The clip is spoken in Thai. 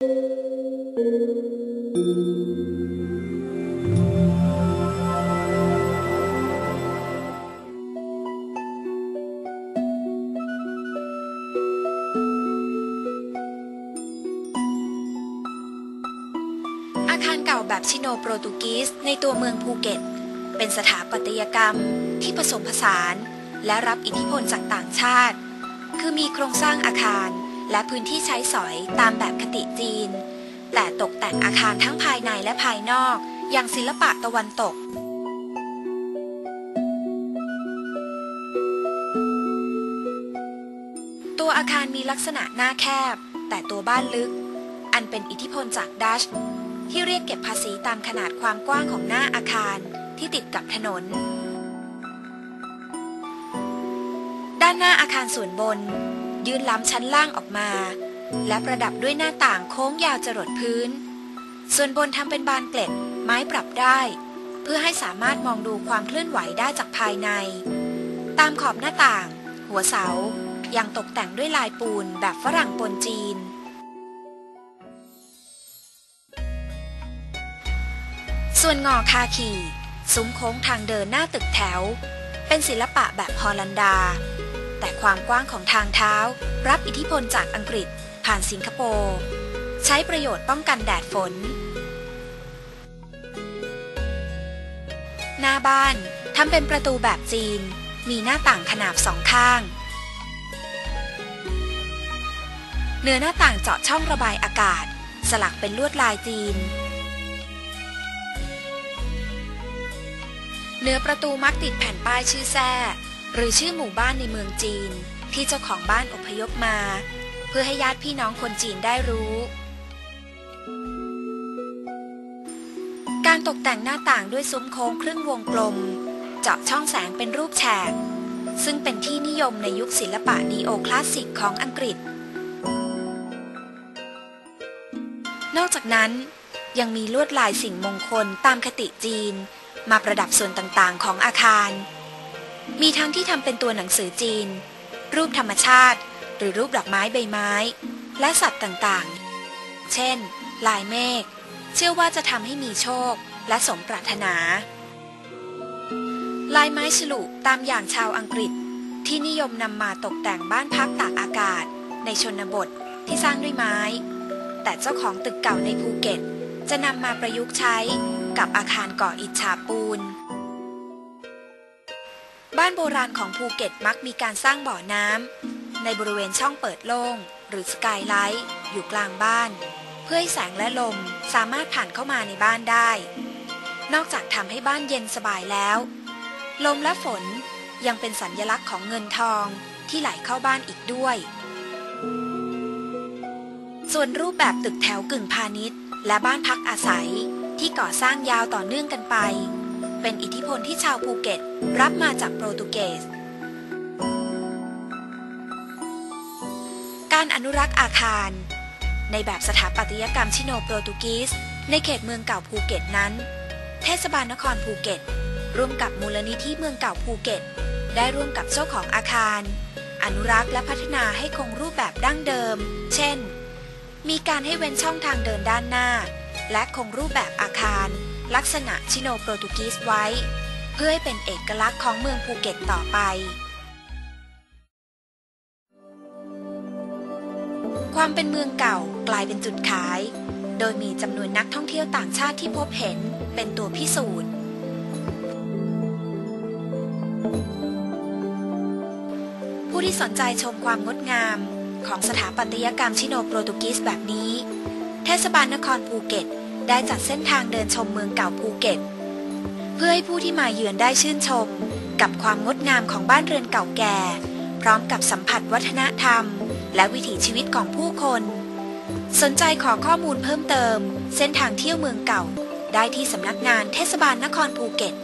อาคารเก่าแบบชิโนโปรตุกีสในตัวเมืองภูเก็ต เป็นสถาปัตยกรรมที่ผสมผสาน และรับอิทธิพลจากต่างชาติ คือมีโครงสร้างอาคาร และพื้นที่ใช้สอยตามแบบคติจีน แต่ตกแต่งอาคารทั้งภายในและภายนอก อย่างศิลปะตะวันตก ตัวอาคารมีลักษณะหน้าแคบ แต่ตัวบ้านลึก อันเป็นอิทธิพลจากดัช ที่เรียกเก็บภาษีตามขนาดความกว้างของหน้าอาคารที่ติดกับถนน ด้านหน้าอาคารส่วนบน ยื่นล้ำชั้นล่างออกมา และประดับด้วยหน้าต่างโค้งยาวจรดพื้น ส่วนบนทำเป็นบานเกล็ดไม้ปรับได้ เพื่อให้สามารถมองดูความเคลื่อนไหวได้จากภายใน ตามขอบหน้าต่าง หัวเสายังตกแต่งด้วยลายปูนแบบฝรั่งปนจีน ส่วนงอคาคีซุ้มโค้งทางเดินหน้าตึกแถว เป็นศิลปะแบบฮอลันดา แต่ความกว้างของทางเท้า รับอิทธิพลจากอังกฤษ ผ่านสิงคโปร์ ใช้ประโยชน์ป้องกันแดดฝน หน้าบ้านทำเป็นประตูแบบจีน มีหน้าต่างขนาบสองข้าง เนื้อหน้าต่างเจาะช่องระบายอากาศ สลักเป็นลวดลายจีนเนื้อประตูมักติดแผ่นป้ายชื่อแท้ หรือชื่อหมู่บ้านในเมืองจีน ที่เจ้าของบ้านอพยพมา เพื่อให้ญาติพี่น้องคนจีนได้รู้ การตกแต่งหน้าต่างด้วยซุ้มโค้งครึ่งวงกลม เจาะช่องแสงเป็นรูปแฉก ซึ่งเป็นที่นิยมในยุคศิลปะนีโอคลาสสิกของอังกฤษ นอกจากนั้นยังมีลวดลายสิ่งมงคลตามคติจีน มาประดับส่วนต่างๆ ของอาคาร มีทั้งที่ทำเป็นตัวหนังสือจีน รูปธรรมชาติ หรือรูปดอกไม้ใบไม้ และสัตว์ต่างๆ เช่น ลายเมฆ เชื่อว่าจะทำให้มีโชคและสมปรารถนา ลายไม้ฉลุตามอย่างชาวอังกฤษ ที่นิยมนำมาตกแต่งบ้านพักตากอากาศ ในชนบทที่สร้างด้วยไม้ แต่เจ้าของตึกเก่าในภูเก็ต จะนำมาประยุกต์ใช้กับอาคารก่ออิฐฉาบปูน บ้านโบราณของภูเก็ตมักมีการสร้างบ่อน้ำในบริเวณช่องเปิดโล่ง หรือสกายไลท์อยู่กลางบ้าน เพื่อให้แสงและลมสามารถผ่านเข้ามาในบ้านได้ นอกจากทำให้บ้านเย็นสบายแล้ว ลมและฝนยังเป็นสัญญลักษณ์ของเงินทองที่ไหลเข้าบ้านอีกด้วย ส่วนรูปแบบตึกแถวกึ่งพาณิชย์ และบ้านพักอาศัยที่ก่อสร้างยาวต่อเนื่องกันไป เป็นอิทธิพลที่ชาวภูเก็ต รับมาจากโปรตุเกส การอนุรักษ์อาคาร ในแบบสถาปัตยกรรมชิโนโปรตุกีส ในเขตเมืองเก่าภูเก็ตนั้น เทศบาลนครภูเก็ต ร่วมกับมูลนิธิเมืองเก่าภูเก็ต ได้ร่วมกับเจ้าของอาคาร อนุรักษ์และพัฒนาให้คงรูปแบบดั้งเดิม เช่น มีการให้เว้นช่องทางเดินด้านหน้า และคงรูปแบบอาคาร ลักษณะชิโนโปรตุกีสไว้ เพื่อให้เป็นเอกลักษณ์ของเมืองภูเก็ตต่อไป ความเป็นเมืองเก่ากลายเป็นจุดขาย โดยมีจำนวนนักท่องเที่ยวต่างชาติที่พบเห็นเป็นตัวพิสูจน์ผู้ที่สนใจชมความงดงามของสถาปัตยกรรมชิโนโปรตุกีสแบบนี้ เทศบาลนครภูเก็ต ได้จัดเส้นทางเดินชมเมืองเก่าภูเก็ต เพื่อให้ผู้ที่มาเยือนได้ชื่นชม กับความงดงามของบ้านเรือนเก่าแก่ พร้อมกับสัมผัสวัฒนธรรม และวิถีชีวิตของผู้คน สนใจขอข้อมูลเพิ่มเติม เส้นทางเที่ยวเมืองเก่า ได้ที่สำนักงานเทศบาลนครภูเก็ต